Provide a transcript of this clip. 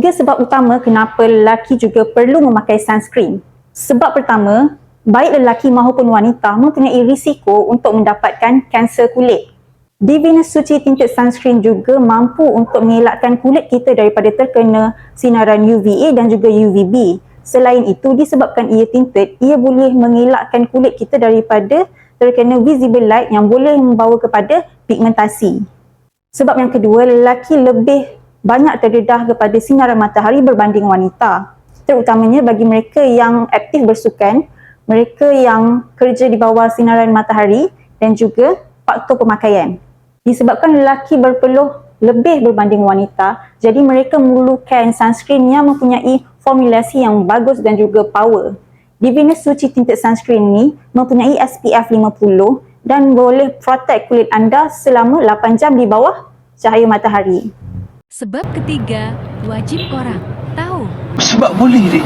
Tiga sebab utama kenapa lelaki juga perlu memakai sunscreen. Sebab pertama, baik lelaki maupun wanita mempunyai risiko untuk mendapatkan kanser kulit. Divina Suci Tinted Sunscreen juga mampu untuk mengelakkan kulit kita daripada terkena sinaran UVA dan juga UVB. Selain itu, disebabkan ia tinted, ia boleh mengelakkan kulit kita daripada terkena visible light yang boleh membawa kepada pigmentasi. Sebab yang kedua, lelaki lebih banyak terdedah kepada sinaran matahari berbanding wanita. Terutamanya bagi mereka yang aktif bersukan, mereka yang kerja di bawah sinaran matahari dan juga faktor pemakaian. Disebabkan lelaki berpeluh lebih berbanding wanita, jadi mereka memerlukan sunscreen yang mempunyai formulasi yang bagus dan juga power. Divina Suci Tinted Sunscreen ni mempunyai SPF 50 dan boleh protect kulit anda selama 8 jam di bawah cahaya matahari. Sebab ketiga, wajib korang tahu. Sebab boleh, Dik.